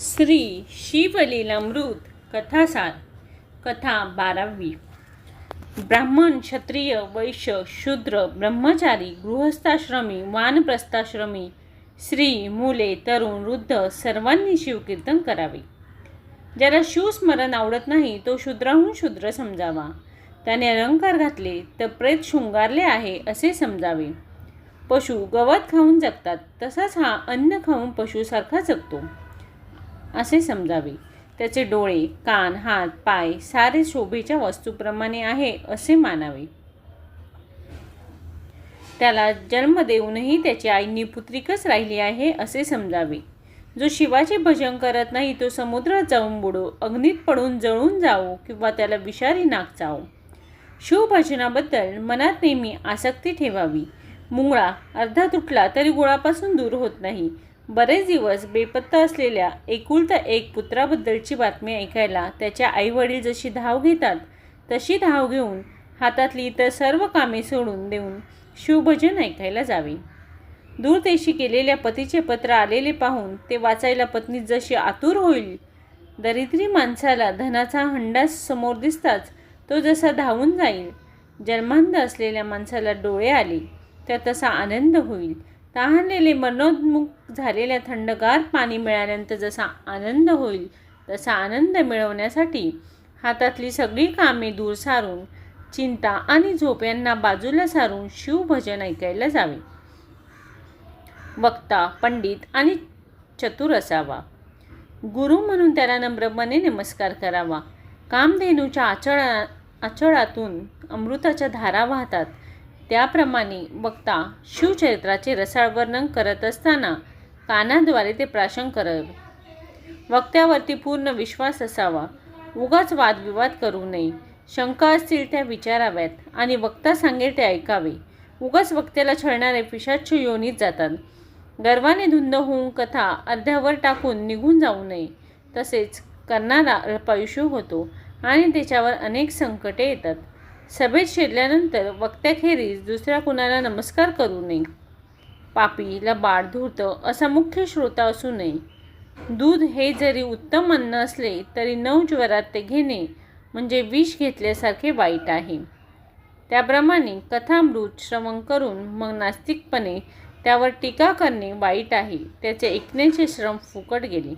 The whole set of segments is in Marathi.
श्री शिवलीलामृत कथासार कथा बारावी. ब्राह्मण क्षत्रिय वैश्य शूद्र ब्रह्मचारी गृहस्थाश्रमी वानप्रस्थाश्रमी स्त्री मुले तरुण वृद्ध सर्वांनी शिवकीर्तन करावे. ज्याला शिवस्मरण आवडत नाही तो शूद्राहून शूद्र समजावा. त्याने अलंकार घातले तर प्रेत शृंगारले आहे असे समजावे. पशु गवत खाऊन जगतात तसाच हा अन्न खाऊन पशुसारखा जगतो. असे समजावे. त्याचे डोळे कान हात पाय सारे शोभेच्या वस्तूप्रमाणे आहे असे मानावे. त्याला जन्म देऊनही त्याची आईनी निपुत्रिकच राहिली आहे असे समजावे. जो शिवाचे भजन करत नाही तो समुद्रात जाऊन बुडो अग्नीत पडून जळून जावो किंवा त्याला विषारी नाक जावो शिवभजनाबद्दल मनात नेहमी आसक्ती ठेवावी. मुंगळा अर्धा तुटला तरी गुळापासून दूर होत नाही. बरेच दिवस बेपत्ता असलेल्या एकुलता एक पुत्राबद्दलची बातमी ऐकायला त्याच्या आईवडील जशी धाव घेतात तशी धाव घेऊन हातातली इतर सर्व कामे सोडून देऊन शिवभजन ऐकायला जावे. दूरदेशी केलेल्या पतीचे पत्र आलेले पाहून ते वाचायला पत्नी जशी आतुर होईल. दरिद्री माणसाला धनाचा हंडा समोर दिसताच तो जसा धावून जाईल जन्मांध असलेल्या माणसाला डोळे आले तर तसा आनंद होईल तहानलेले मनोन्मुख झालेल्या थंडगार पाणी मिळाल्यानंतर जसा आनंद होईल तसा आनंद मिळवण्यासाठी हातातली सगळी कामे दूर सारून चिंता आणि झोप यांना बाजूला सारून शिवभजन ऐकायला जावे. वक्ता पंडित आणि चतुर असावा. गुरु म्हणून त्याला नम्रपणे नमस्कार करावा. कामधेनूच्या आचळा आचळातून अमृताच्या धारा वाहतात. त्याप्रमाणे वक्ता शिवचरित्राचे रसाळ वर्णन करत असताना कानाद्वारे ते प्राशन करावे वक्त्यावरती पूर्ण विश्वास असावा. उगाच वादविवाद करू नये. शंका असतील त्या विचाराव्यात आणि वक्ता सांगेल ते ऐकावे. उगाच वक्त्याला छळणारे पिशाच्छ योनीत जातात. गर्वाने धुंद होऊन कथा अर्ध्यावर टाकून निघून जाऊ नये. तसेच करणारा अल्पायुष्य होतो आणि त्याच्यावर अनेक संकटे येतात. सभेत शिरल्यानंतर वक्त्याखेरीज दुसऱ्या कुणाला नमस्कार करू नये. पापी लबाड धूर्त असा मुख्य श्रोता असू नये. दूध हे जरी उत्तम अन्न असले तरी नऊ ज्वरात ते घेणे म्हणजे विष घेतल्यासारखे वाईट आहे. त्याप्रमाणे कथामृत श्रवण करून मग नास्तिकपणे त्यावर टीका करणे वाईट आहे त्याचे ऐकण्याचे श्रम फुकट गेले.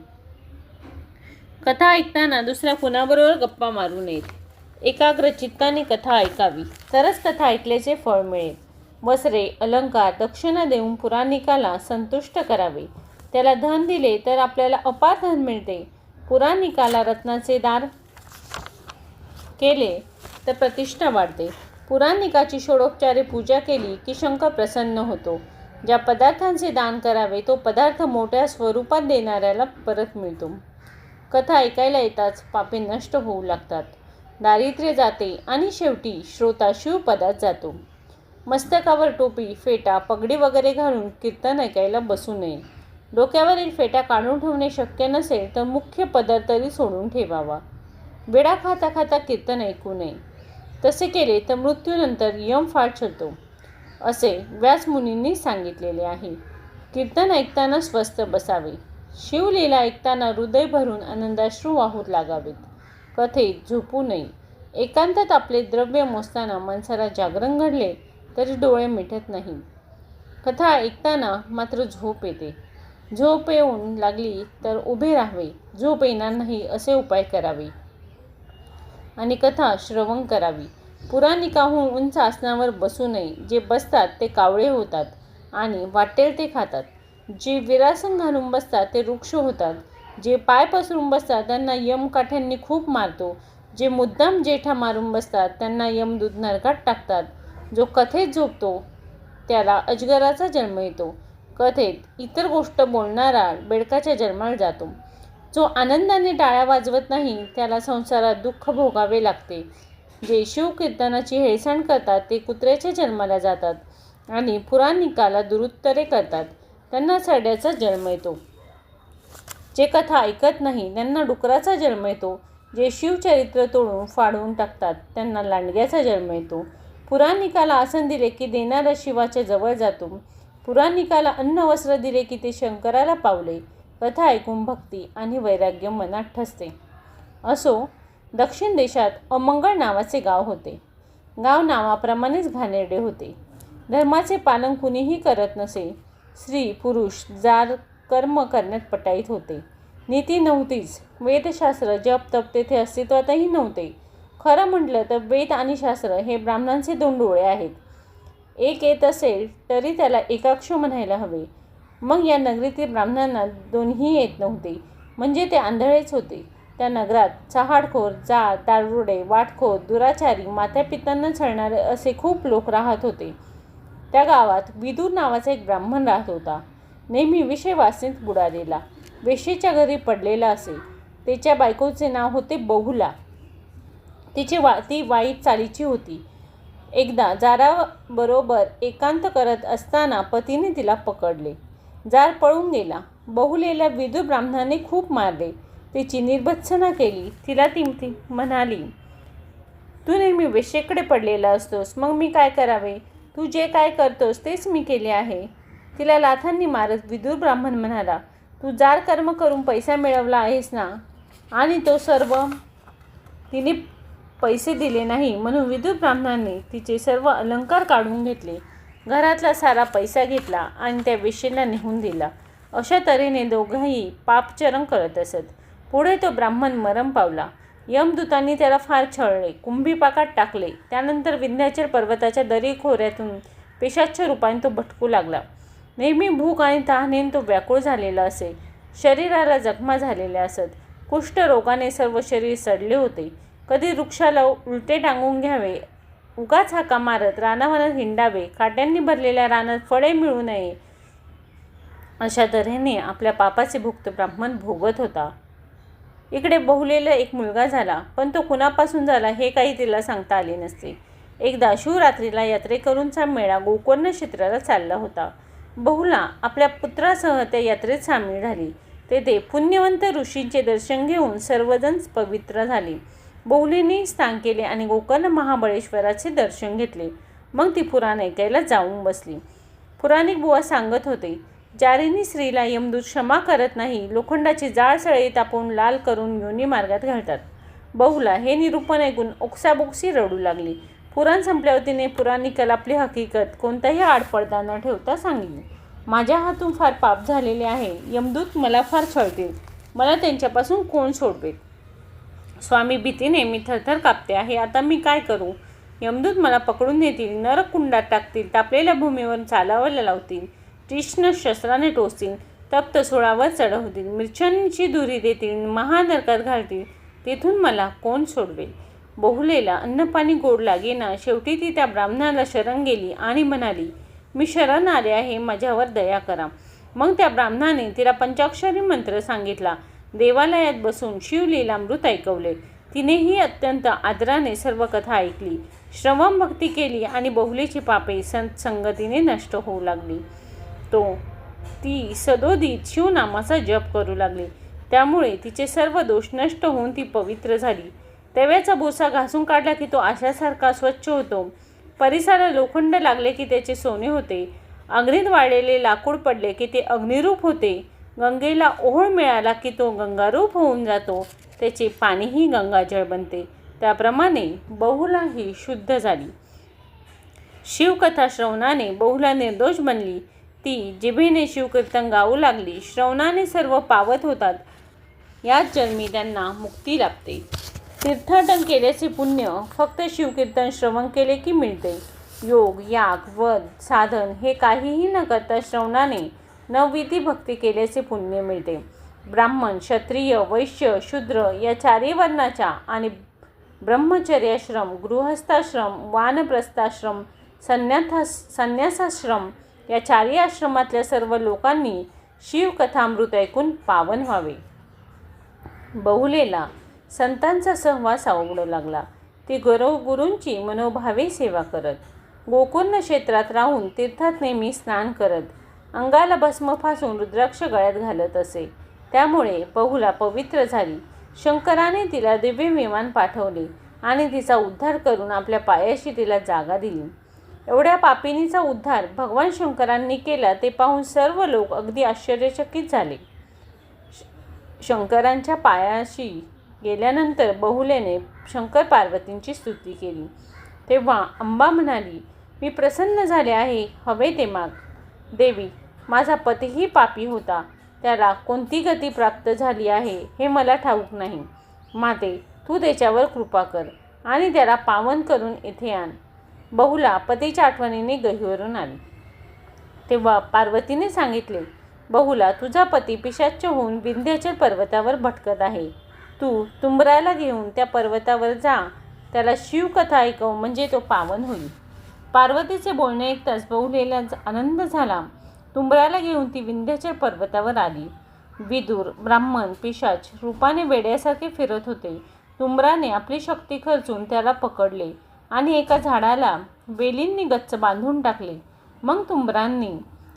कथा ऐकताना दुसऱ्या कुणाबरोबर गप्पा मारू नयेत. एकाग्र चित्ताने कथा ऐकावी. तरच कथा ऐकल्याचे फळ मिळेल. वस्त्रे अलंकार दक्षिणा देऊन पुराणिकाला संतुष्ट करावे. त्याला धन दिले तर आपल्याला अपार धन मिळते. पुराणिकाला रत्नाचे दार केले तर प्रतिष्ठा वाढते. पुराणिकाची षोडोपचारे पूजा केली की शंकर प्रसन्न होतो. ज्या पदार्थांचे दान करावे तो पदार्थ मोठ्या स्वरूपात देणाऱ्याला परत मिळतो. कथा ऐकायला येताच पापे नष्ट होऊ लागतात. दारिद्र्य जाते आणि शेवटी श्रोता शिवपदात जातो. मस्तकावर टोपी फेटा पगडी वगैरे घालून कीर्तन ऐकायला बसू नये. डोक्यावरील फेटा काढून ठेवणे शक्य नसेल तर मुख्य पदर तरी सोडून ठेवावा. वेडा खाता खाता कीर्तन ऐकू नये. तसे केले तर मृत्यूनंतर यम फाट होतो असे व्यासमुनींनी सांगितलेले आहे. कीर्तन ऐकताना स्वस्थ बसावे. शिवलीला ऐकताना हृदय भरून आनंदाश्रू वाहूत लागावेत. कथेत झोपू नये. एकांतात आपले द्रव्य मोजताना माणसाला जागरण घडले तरी डोळे मिटत नाही. कथा ऐकताना मात्र झोप येते. झोप येऊन लागली तर उभे राहावे. झोप येणार नाही असे उपाय करावे. आणि कथा श्रवण करावी. पुराणिकाहून उंच आसनावर बसू नये. जे बसतात ते कावळे होतात आणि वाटेल ते खातात. जे विरासन घालून बसतात ते वृक्ष होतात. जे पाय पसरून बसतात त्यांना यमकाठ्यांनी खूप मारतो. जे मुद्दाम जेठा मारून बसतात त्यांना यमदूत नरकात टाकतात. जो कथेत झोपतो त्याला अजगराचा जन्म येतो. कथेत इतर गोष्ट बोलणारा बेडकाच्या जन्माला जातो. जो आनंदाने टाळ्या वाजवत नाही त्याला संसारात दुःख भोगावे लागते. जे शिवकीर्तनाची हेळसांड करतात ते कुत्र्याच्या जन्माला जातात आणि पुराणिकाला दुरुत्तरे करतात. त्यांना सड्याचा जन्म येतो. जे कथा ऐकत नाही त्यांना डुकराचा जन्म येतो. जे शिवचरित्र तोडून फाडून टाकतात त्यांना लांडग्याचा जन्म येतो. पुराणिकाला आसन दिले की देणारा शिवाच्या जवळ जातो. पुराणिकाला अन्न वस्त्र दिले की ते शंकराला पावले. कथा ऐकून भक्ती आणि वैराग्य मनात ठसते. असो दक्षिण देशात अमंगळ नावाचे गाव होते. गाव नावाप्रमाणेच घाणेरडे होते. धर्माचे पालन कुणीही करत नसे. स्त्री पुरुष जार कर्म करण्यात पटाईत होते. नीती नव्हतीच. वेदशास्त्र जप तप तेथे अस्तित्वातही नव्हते. खरं म्हटलं तर वेद आणि शास्त्र हे ब्राह्मणांचे दोन डोळे आहेत. एक येत असेल तरी त्याला एकाक्ष म्हणायला हवे. मग या नगरीतील ब्राह्मणांना दोन्ही येत नव्हते. म्हणजे ते आंधळेच होते. त्या नगरात चहाडखोर जाळ दारुडे वाटखोर दुराचारी मात्यापित्यांना छळणारे असे खूप लोक राहत होते. त्या गावात विदूर नावाचा एक ब्राह्मण राहत होता. नेहमी विषय वासनेत बुडालेला वेशेच्या घरी पडलेला असे त्याच्या बायकोचे नाव होते बहुला. तिची वा ती वाईट चालीची होती. एकदा जाराबरोबर एकांत करत असताना पतीने तिला पकडले. जार पळून गेला. बहुलेला विदू ब्राह्मणाने खूप मारले. तिची निर्भत्सना केली. तिला ती ती म्हणाली तू नेहमी वेशेकडे पडलेला असतोस. मग मी काय करावे? तू जे काय करतोस तेच मी केले आहे. तिला लाथांनी मारत विदूर ब्राह्मण म्हणाला तू जार कर्म करून पैसा मिळवला आहेस ना? आणि तो सर्व तिने पैसे दिले नाही म्हणून विदुर ब्राह्मणांनी तिचे सर्व अलंकार काढून घेतले. घरातला सारा पैसा घेतला आणि त्या वेशीला नेहून दिला. अशा तऱ्हेने दोघंही पापचरण करत असत. पुढे तो ब्राह्मण मरम पावला. यमदूतांनी त्याला फार छळले कुंभीपाकात टाकले. त्यानंतर विंध्याचल पर्वताच्या दरी खोऱ्यातून पेशाच्या रूपाने तो भटकू लागला. नेहमी भूक आणि तहानेन तो व्याकुळ झालेला असे. शरीराला जखमा झालेल्या असत. कुष्ठरोगाने सर्व शरीर सडले होते. कधी वृक्षाला उलटे टांगून घ्यावे उगाच हाका मारत रानावनात हिंडावे काट्यांनी भरलेल्या रानात फळे मिळू नये अशा तऱ्हेने आपल्या पापाचे भुक्त ब्राह्मण भोगत होता. इकडे बहुलेला एक मुलगा झाला पण तो कुणापासून झाला हे काही तिला सांगता आले नसते. एकदा शिवरात्रीला यात्रेकरूंचा मेळा गोकर्ण क्षेत्राला चालला होता. बहुला आपल्या पुत्रासह त्या यात्रेत सामील झाली. तेथे पुण्यवंत ऋषींचे दर्शन घेऊन सर्वजण पवित्र झाले. बहुलीने स्थान केले आणि गोकर्ण महाबळेश्वराचे दर्शन घेतले. मग ती पुराण ऐकायला जाऊन बसली. पुराणिक बुवा सांगत होते जारीनी स्त्रीला यमदूत क्षमा करत नाही लोखंडाची जाळ सळे तापवून लाल करून योनी मार्गात घालतात. बहुला हे निरूपण ऐकून ओक्साबोक्सी रडू लागली. पुराण संपल्यावर तिने पुराणिकाला आपली हकीकत कोणताही आडपडदा न ठेवता सांगितली. माझ्या हातून फार पाप झालेले आहे. यमदूत मला फार छळतील. मला त्यांच्यापासून कोण सोडवेल? स्वामी भीतीने मी थरथर कापते आहे. आता मी काय करू? यमदूत मला पकडून नेतील नरकुंडात टाकतील तापलेल्या भूमीवर चालावायला लावतील तीक्ष्ण शस्त्राने टोचतील तप्त सोळावर चढवतील मिरच्यांची दुरी देतील महानरकात घालतील. तेथून मला कोण सोडवेल? बहुलेला अन्नपाणी गोड लागेना शेवटी ती त्या ब्राह्मणाला शरण गेली आणि म्हणाली मी शरण आले आहे माझ्यावर दया करा. मग त्या ब्राह्मणाने तिला पंचाक्षरी मंत्र सांगितला. देवालयात बसून शिवलीलामृत ऐकवले. तिनेही अत्यंत आदराने सर्व कथा ऐकली. श्रवण भक्ती केली आणि बहुलेची पापे संत संगतीने नष्ट होऊ लागली. तो ती सदोदित शिवनामाचा जप करू लागली. त्यामुळे तिचे सर्व दोष नष्ट होऊन ती पवित्र झाली. तव्याचा भुसा घासून काढला की तो आशासारखा स्वच्छ होतो. परिसराला लोखंड लागले की त्याचे सोने होते. अग्नीत वाळलेले लाकूड पडले की ते अग्निरूप होते. गंगेला ओहळ मिळाला की तो गंगारूप होऊन जातो. त्याचे पाणीही गंगाजळ बनते. त्याप्रमाणे बहुला ही शुद्ध झाली. शिवकथा श्रवणाने बहुला निर्दोष बनली. ती जिभेने शिवकीर्तन गाऊ लागली. श्रवणाने सर्व पावत होतात. याच जन्मी त्यांना मुक्ती लाभते. तीर्थाटन केल्याचे पुण्य. फक्त शिवकीर्तन श्रवण केले की मिळते. योग याग वध साधन हे काहीही न करता श्रवणाने नवविधी भक्ती केल्याचे पुण्य मिळते. ब्राह्मण क्षत्रिय वैश्य शूद्र या चारही वर्णाच्या आणि ब्रह्मचर्याश्रम गृहस्थाश्रम वानप्रस्थाश्रम संन्याथा संन्यासाश्रम या चारही आश्रमातल्या सर्व लोकांनी शिवकथामृत ऐकून पावन व्हावे. बहुलेला संतांचा सहवास आवडू लागला. ती गुरु गुरूंची मनोभावे सेवा करत गोकर्ण क्षेत्रात राहून तीर्थात नेहमी स्नान करत अंगाला भस्म फासून रुद्राक्ष गळ्यात घालत असे. त्यामुळे बहुला पवित्र झाली. शंकराने तिला दिव्य विमान पाठवले आणि तिचा उद्धार करून आपल्या पायाशी तिला जागा दिली. एवढ्या पापिनीचा उद्धार भगवान शंकरांनी केला ते पाहून सर्व लोक अगदी आश्चर्यचकित झाले. शंकरांच्या पायाशी गेल्यानंतर बहुलेने शंकर पार्वतींची स्तुती केली. तेव्हा अंबा म्हणाली मी प्रसन्न झाले आहे. हवे ते माग. देवी माझा पतीही पापी होता. त्याला कोणती गती प्राप्त झाली आहे हे मला ठाऊक नाही. माते तू त्याच्यावर कृपा कर आणि त्याला पावन करून इथे आण. बहुला पतीच्या आठवणीने गहीवरून आली. तेव्हा पार्वतीने सांगितले बहुला तुझा पती पिशाच्च होऊन विंध्याचल पर्वतावर भटकत आहे. तू तुंबराला घेऊन त्या पर्वतावर जा. त्याला शिवकथा ऐकव म्हणजे तो पावन होईल. पार्वतीचे बोलणे ऐकताच बहुलेला आनंद झाला. तुंबराला घेऊन ती विंध्याच्या पर्वतावर आली. विदूर ब्राह्मण पिशाच रूपाने वेड्यासारखे फिरत होते. तुंबराने आपली शक्ती खर्चून त्याला पकडले आणि एका झाडाला वेलींनी गच्च बांधून टाकले. मग तुंबरांनी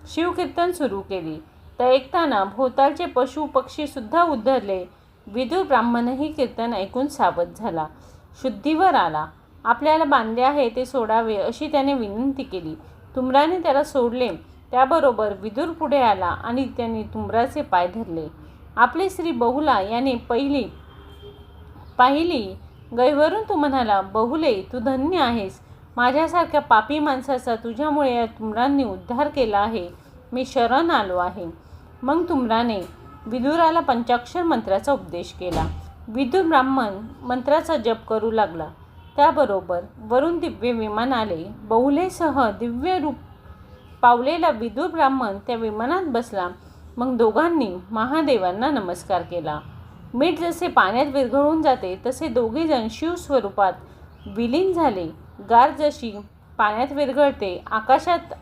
शिवकीर्तन सुरू केले. तर ऐकताना भोवतालचे पशु पक्षीसुद्धा उद्धरले. विदुर ब्राह्मणही कीर्तन ऐकून सावध झाला. शुद्धीवर आला. आपल्याला बांधले आहे ते सोडावे अशी त्याने विनंती केली. तुमराने त्याला सोडले. त्याबरोबर विदूर पुढे आला आणि त्याने तुमराचे पाय धरले. आपली स्त्री बहुला याने पहिली पाहिली गैवरून तू म्हणाला बहुले तू धन्य आहेस. माझ्यासारख्या पापी माणसाचा तुझ्यामुळे या तुमरांनी उद्धार केला आहे. मी शरण आलो आहे. मग तुमराने विदुराला पंचाक्षर मंत्राचा उपदेश केला. विदुर ब्राह्मण मंत्राचा जप करू लागला. त्याबरोबर वरून दिव्य विमान आले बहुलेसह दिव्य रूप पावलेला विदुर ब्राह्मण त्या विमानात बसला. मग दोघांनी महादेवांना नमस्कार केला. मीठ जसे पाण्यात विरघळून जाते तसे दोघेजण शिव स्वरूपात विलीन झाले. गार जशी पाण्यात विरघळते आकाशात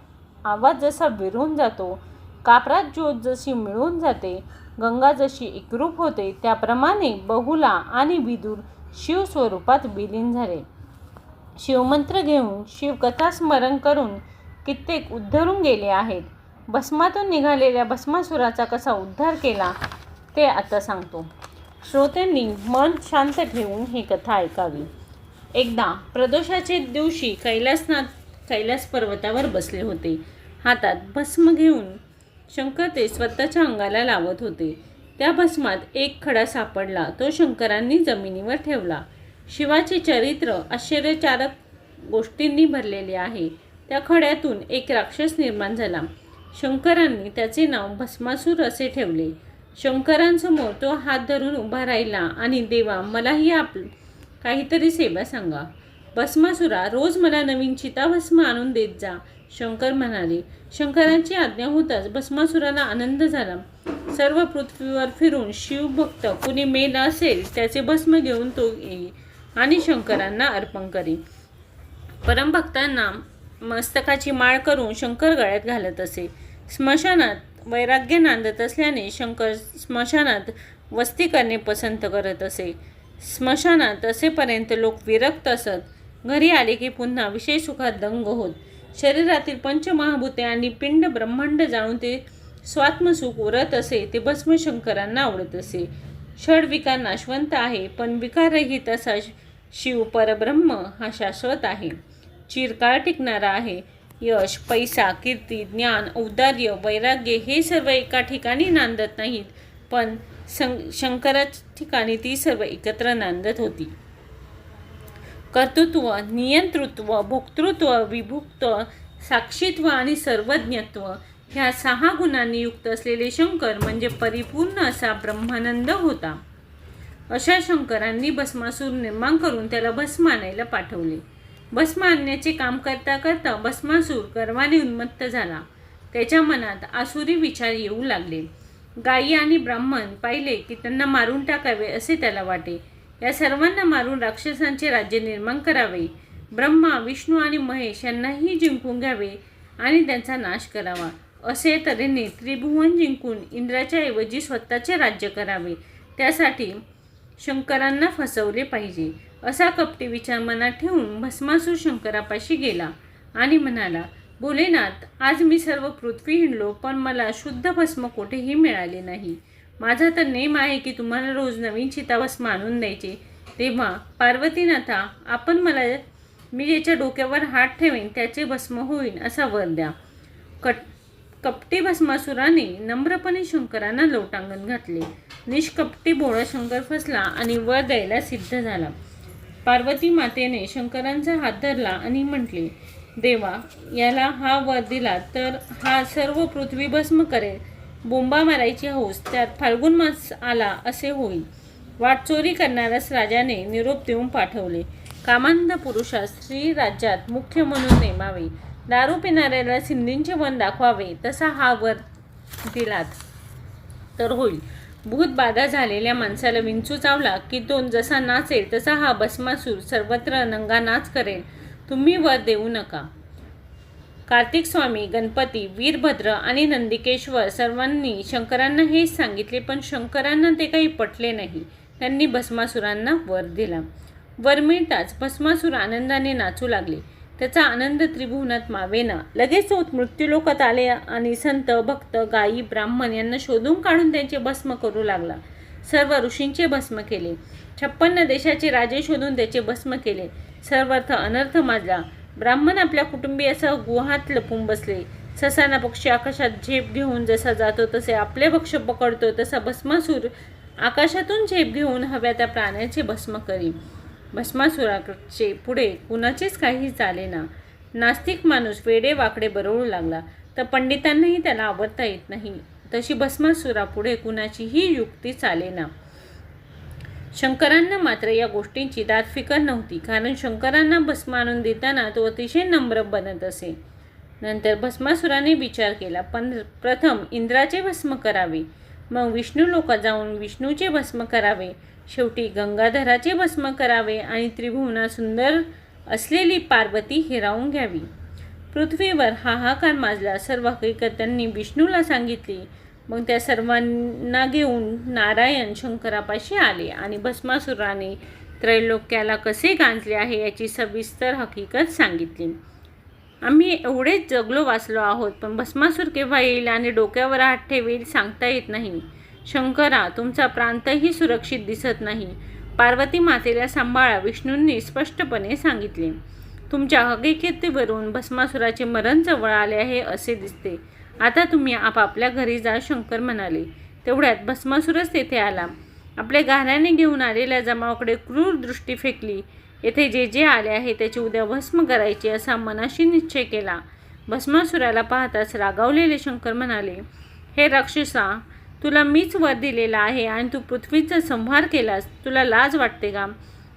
आवाज जसा विरून जातो कापरात ज्योत जशी मिळून जाते गंगा जशी एकरूप होते त्याप्रमाणे बहुला आणि विदूर शिव स्वरूपात विलीन झाले. शिवमंत्र घेऊन शिवकथा स्मरण करून कित्येक उद्धरून गेले आहेत. भस्मातून निघालेल्या भस्मासुराचा कसा उद्धार केला ते आता सांगतो. श्रोत्यांनी मन शांत ठेवून ही कथा ऐकावी. एकदा प्रदोषाचे दिवशी कैलासनाथ कैलास पर्वतावर बसले होते. हातात भस्म घेऊन शंकर ते स्वतःच्या अंगाला लावत होते. त्या भस्मात एक खडा सापडला. तो शंकरांनी जमिनीवर ठेवला. शिवाचे चरित्र आश्चर्यकारक गोष्टींनी भरलेले आहे. त्या खड्यातून एक राक्षस निर्माण झाला. शंकरांनी त्याचे नाव भस्मासूर असे ठेवले. शंकरांसमोर तो हात धरून उभा राहिला आणि देवा मलाही आप काहीतरी सेवा सांगा. भस्मासुरा रोज मला नवीन चिताभस्म आणून देत जा. शंकर म्हणाले शंकरांची आज्ञा होताच भस्मासुराला आनंद झाला. सर्व पृथ्वीवर फिरून शिवभक्त कुणी मेल असेल त्याचे भस्म घेऊन तो येईल आणि शंकरांना अर्पण करी परमभक्तांना मस्तकाची माळ करून शंकर गळ्यात घालत असे. स्मशानात वैराग्य नांदत असल्याने शंकर स्मशानात वस्ती करणे पसंत करत असे. स्मशानात असेपर्यंत लोक विरक्त असत. घरी आले की पुन्हा विषय सुखात दंग होत. शरीरातील पंचमहाभूते आणि पिंड ब्रह्मांड जाणून ते स्वात्मसुख उरत असे ते भस्मशंकरांना आवडत असे. षडविकार नाशवंत आहे पण विकाररहित असा शिव परब्रह्म हा शाश्वत आहे. चिरकाळ टिकणारा आहे. यश पैसा कीर्ती ज्ञान औदार्य वैराग्य हे सर्व एका ठिकाणी नांदत नाहीत पण सं शंकराच ठिकाणी ती सर्व एकत्र नांदत होती. कर्तृत्व नियंतृत्व भोक्तृत्व विभुक्त साक्षीत्व आणि सर्वज्ञत्व ह्या सहा गुणांनी युक्त असलेले शंकर म्हणजे परिपूर्ण असा ब्रह्मानंद होता. अशा शंकरांनी भस्मासूर निर्माण करून त्याला भस्म आणायला पाठवले. भस्म आणण्याचे काम करता करता भस्मासूर गर्वाने उन्मत्त झाला. त्याच्या मनात आसुरी विचार येऊ लागले. गायी आणि ब्राह्मण पाहिले की त्यांना मारून टाकावे असे त्याला वाटे. या सर्वांना मारून राक्षसांचे राज्य निर्माण करावे. ब्रह्मा विष्णू आणि महेश यांनाही जिंकून घ्यावे आणि त्यांचा नाश करावा. असे तऱ्हेने त्रिभुवन जिंकून इंद्राच्या ऐवजी स्वतःचे राज्य करावे. त्यासाठी शंकरांना फसवले पाहिजे. असा कपटी विचार मनात ठेवून भस्मासूर शंकरापाशी गेला आणि म्हणाला भोलेनाथ आज मी सर्व पृथ्वी हिंडलो पण मला शुद्ध भस्म कुठेही मिळाले नाही. माझा तर नेम आहे की तुम्हाला रोज नवीन चितावस आणून द्यायची. तेव्हा पार्वतीनाथा आपण मला मी ज्याच्या डोक्यावर हात ठेवेन त्याचे भस्म होईन असा वर द्या. कट कपटी भस्मासुराने नम्रपणे शंकरांना लोटांगण घातले. निष्कपटी भोळा शंकर फसला आणि वर द्यायला सिद्ध झाला. पार्वती मातेने शंकरांचा हात धरला आणि म्हटले देवा याला हा वर दिला तर हा सर्व पृथ्वी भस्म करेल. बोंबा मारायची हौस त्यात फाल्गुन मास आला असे होईल वाटचोरी करणाऱ्यास राजाने निरोप देऊन पाठवले. कामांध पुरुषास स्त्री राज्यात मुख्य म्हणून नेमावे. दारू पिणाऱ्याला सिंधींचे वन दाखवावे तसा हा वर दिलात तर होईल. भूत बाधा झालेल्या माणसाला विंचू चावला की दोन जसा नाचेल तसा हा भस्मासूर सर्वत्र नंगा नाच करेल. तुम्ही वर देऊ नका. कार्तिक स्वामी गणपती वीरभद्र आणि नंदिकेश्वर सर्वांनी शंकरांना हेच सांगितले पण शंकरांना ते काही पटले नाही. त्यांनी भस्मासुरांना वर दिला. वर मिळताच भस्मासूर आनंदाने नाचू लागले. त्याचा आनंद त्रिभुवनात मावेना. लगेच तो मृत्यूलोकात आले आणि संत भक्त गायी ब्राह्मण यांना शोधून काढून त्यांचे भस्म करू लागला. सर्व ऋषींचे भस्म केले. छप्पन्न देशाचे राजे शोधून त्याचे भस्म केले. सर्वार्थ अनर्थ माजला. ब्राह्मण आपल्या कुटुंबियासह गुहात लपून बसले. ससाना पक्षी आकाशात झेप घेऊन जसा जातो तसे आपले भक्ष पकडतो तसा भस्मासूर आकाशातून झेप घेऊन हव्या त्या प्राण्याचे भस्म करी. भस्मासुराचे पुढे कुणाचेच काही चालेना नास्तिक माणूस वेडे वाकडे बरवू लागला तर पंडितांनाही त्याला आवडता येत नाही. तशी भस्मासुरापुढे कुणाचीही युक्ती चालेना शंकरांना मात्र या गोष्टींची दात फिकर नव्हती. कारण शंकरांना भस्म आणून देताना तो अतिशय नम्र बनत असे. नंतर भस्मासुराने विचार केला पण प्रथम इंद्राचे भस्म करावे. मग विष्णू लोकात जाऊन विष्णूचे भस्म करावे. शेवटी गंगाधराचे भस्म करावे आणि त्रिभुवना सुंदर असलेली पार्वती हिरावून घ्यावी. पृथ्वीवर हाहाकार माजला. सर्व हकीकत त्यांनी विष्णूला सांगितली. मग त्या सर्वांना घेऊन नारायण शंकरापाशी आले आणि भस्मासुराने त्रैलोक्याला कसे गांजले आहे याची सविस्तर हकीकत सांगितली. आम्ही एवढेच जगलो वाचलो आहोत पण भस्मासूर केव्हा येईल आणि डोक्यावर हात ठेवेल सांगता येत नाही. शंकरा तुमचा प्रांतही सुरक्षित दिसत नाही. पार्वती मातेला सांभाळा विष्णूंनी स्पष्टपणे सांगितले. तुमच्या हकीकतीवरून भस्मासुराचे मरण जवळ आले आहे असे दिसते. आता तुम्ही आपापल्या घरी जा शंकर म्हणाले. तेवढ्यात भस्मासुरच तेथे आला. आपल्या गाऱ्याने घेऊन आलेल्या जमावाकडे क्रूर दृष्टी फेकली. येथे जे जे आले आहे त्याची उद्या भस्म करायची असा मनाशी निश्चय केला. भस्मासुराला पाहताच रागावलेले शंकर म्हणाले हे राक्षसा तुला मीच वर दिलेला आहे आणि तू पृथ्वीचा संहार केलास. तुला लाज वाटते का?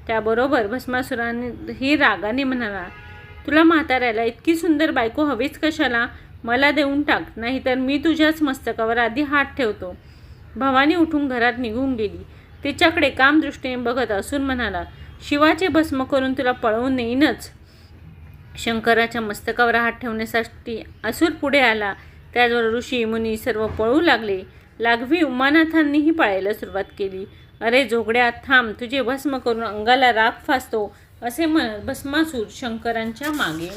त्याबरोबर भस्मासुराने ही रागाने म्हणाला तुला म्हाताऱ्याला इतकी सुंदर बायको हवीच कशाला? मला देऊन टाक नाहीतर मी तुझ्याच मस्तकावर आधी हात ठेवतो. भवानी उठून घरात निघून गेली. तिच्याकडे काम दृष्टीने बघत असून म्हणाला शिवाचे भस्म करून तुला पळवून नेईनच शंकराच्या मस्तकावर हात ठेवण्यासाठी असुर पुढे आला. त्याचवर ऋषी मुनी सर्व पळू लागले. लागवी उमानाथांनीही पळायला सुरुवात केली. अरे जोगड्या थांब तुझे भस्म करून अंगाला राग फासतो असे म्हणत भस्मासूर शंकरांच्या मागे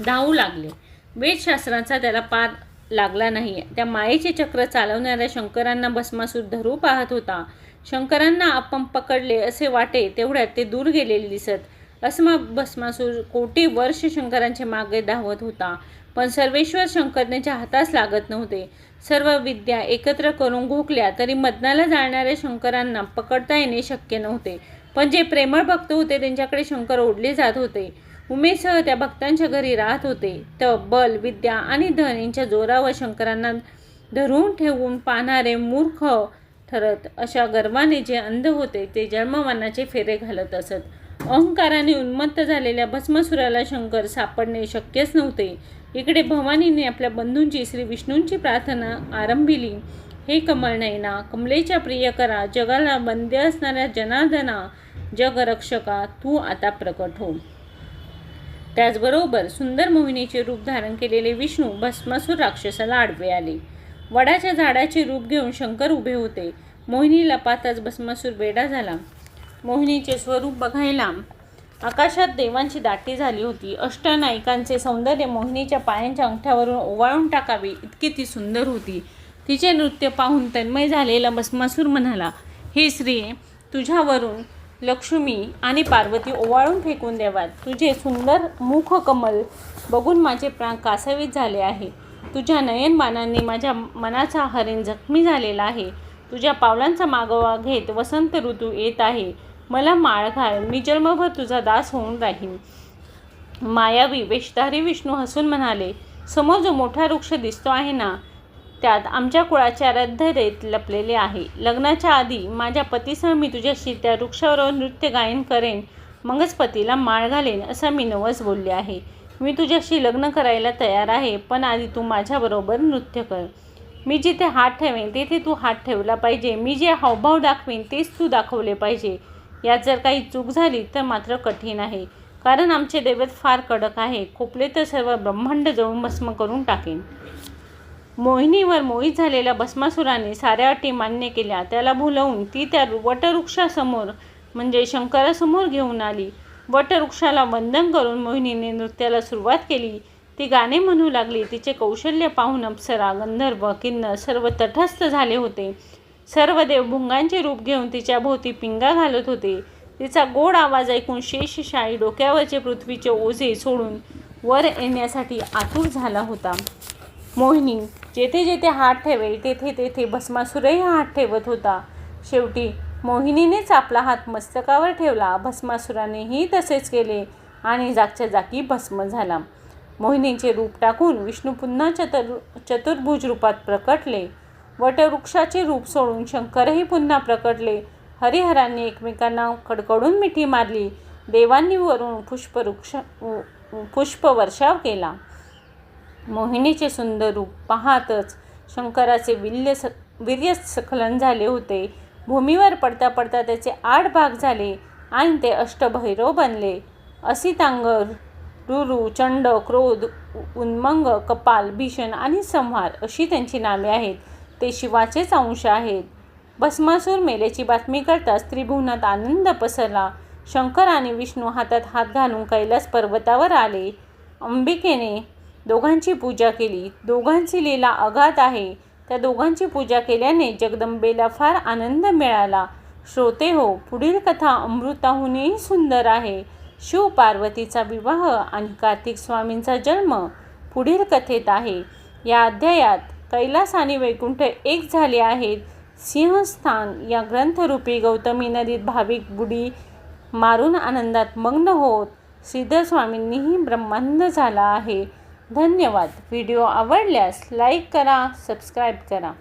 धावू लागले. वेदशास्त्रांचा त्याला पार लागला नाही. त्या मायेचे चक्र चालवणाऱ्या शंकरांना भस्मासूर धरू पाहत होता. शंकरांना आपण पकडले असे वाटे तेवढ्यात ते दूर गेलेले दिसत. अस्मा भस्मासूर कोटी वर्ष शंकरांच्या मागे धावत होता. पण सर्वेश्वर शंकर हातास लागत नव्हते. सर्व विद्या एकत्र करून घोकल्या तरी मदनाला जाणाऱ्या शंकरांना पकडता येणे शक्य नव्हते. पण जे प्रेमळ भक्त होते त्यांच्याकडे शंकर ओढले जात होते. उमेसह त्या भक्तांच्या घरी राहत होते. तर बल विद्या आणि धन यांच्या जोरावर शंकरांना धरून ठेवून पाहणारे मूर्ख ठरत अशा गर्वाने जे अंध होते ते जन्मवानाचे फेरे घालत असत. अहंकाराने उन्मत्त झालेल्या भस्मसुराला शंकर सापडणे शक्यच नव्हते. इकडे भवानीने आपल्या बंधूंची श्री विष्णूंची प्रार्थना आरंभिली. हे कमळ नयना कमलेच्या प्रियकरा जगाला बंदे असणाऱ्या जनार्दना जगरक्षका तू आता प्रकट हो. त्याचबरोबर सुंदर मोहिनीचे रूप धारण केलेले विष्णू भस्मासूर राक्षसाला आडवे आले. वडाच्या झाडाचे रूप घेऊन शंकर उभे होते. मोहिनीला पाहताच भस्मासूर बेडा झाला. मोहिनीचे स्वरूप बघायला आकाशात देवांची दाटी झाली होती. अष्टनायिकांचे सौंदर्य मोहिनीच्या पायांच्या अंगठ्यावरून ओवाळून टाकावे इतकी ती सुंदर होती. तिचे नृत्य पाहून तन्मय झालेला भस्मासूर म्हणाला हे स्त्री तुझ्यावरून लक्ष्मी आणि पार्वती ओवाळून फेकून देवात. तुझे सुंदर मुख कमल बघून माझे प्राण कासावीत झाले आहे. तुझ्या नयनबाणांनी माझ्या मनाचा हरिण जखमी झालेला आहे. तुझ्या पावलांचा मागोवा घेत वसंत ऋतू येत आहे. मला माळ घाल मी जन्मभर तुझा दास होऊन राहीन. मायावी वेशधारी विष्णू हसून म्हणाले समोर जो मोठा वृक्ष दिसतो आहे ना त्यात आमच्या कुळाच्या रद्धरेत लपलेले आहे. लग्नाच्या आधी माझ्या पतीसह मी तुझ्याशी त्या वृक्षावर नृत्य गायन करेन मगच पतीला माळ घालेन असं मी नवस बोलले आहे. मी तुझ्याशी लग्न करायला तयार आहे पण आधी तू माझ्याबरोबर नृत्य कर. मी जिथे हात ठेवेन तेथे तू हात ठेवला पाहिजे. मी जे हावभाव दाखवेन तेच तू दाखवले पाहिजे. यात जर काही चूक झाली तर मात्र कठीण आहे. कारण आमचे दैवत फार कडक आहे. खोपले तर सर्व ब्रह्मांड जवळ भस्म करून टाकेन. मोहिनीवर मोहित झालेल्या भस्मासुराने साऱ्या अटी मान्य केल्या. त्याला भुलवून ती त्या वटवृक्षासमोर म्हणजे शंकरासमोर घेऊन आली. वटवृक्षाला वंदन करून मोहिनीने नृत्याला सुरुवात केली. ती गाणे म्हणू लागली. तिचे कौशल्य पाहून अप्सरा गंधर्व किन्नर सर्व तटस्थ झाले होते. सर्व देव भुंगांचे रूप घेऊन तिच्या भोवती पिंगा घालत होते. तिचा गोड आवाज ऐकून शेषशाही डोक्यावरचे पृथ्वीचे ओझे सोडून वर येण्यासाठी आतुर झाला होता. मोहिनी जेथे जेथे हात ठेवेल तेथे तेथे भस्मासुरही हात ठेवत होता. शेवटी मोहिनीनेच आपला हात मस्तकावर ठेवला. भस्मासुरानेही तसेच केले आणि जागच्या जागी भस्म झाला. मोहिनीचे रूप टाकून विष्णू पुन्हा चतुर चतुर्भुज रूपात प्रकटले. वटवृक्षाचे रूप सोडून शंकरही पुन्हा प्रकटले. हरिहरांनी एकमेकांना कडकडून मिठी मारली. देवांनी वरून पुष्पवृक्ष पुष्पवर्षाव केला. मोहिनीचे सुंदर रूप पाहतच शंकराचे विल्य स वीर्य स्खलन झाले होते. भूमीवर पडता पडता त्याचे आठ भाग झाले आणि ते अष्टभैरव बनले. असितांगर रुरु चंड क्रोध उन्मंग कपाल भीषण आणि संहार अशी त्यांची नावे आहेत. ते शिवाचेच अंश आहेत. भस्मासूर मेल्याची बातमी करताच त्रिभुवनात आनंद पसरला. शंकर आणि विष्णू हातात हात घालून कैलास पर्वतावर आले. अंबिकेने दोघांची पूजा केली. दोघांची लीला अगाध आहे. त्या दोघांची पूजा केल्याने जगदंबेला फार आनंद मिळाला. श्रोते हो पुढील कथा अमृताहूनही सुंदर आहे. शिव पार्वतीचा विवाह आणि कार्तिक स्वामींचा जन्म पुढील कथेत आहे. या अध्यायात कैलास आणि वैकुंठ एक झाले आहेत. सिंहस्थान या ग्रंथरूपी गौतमी नदीत भाविक बुडी मारून आनंदात मग्न होत श्रीधर स्वामींनीही ब्रह्मांड झाला आहे. धन्यवाद. व्हिडिओ आवडल्यास लाईक करा सबस्क्राईब करा.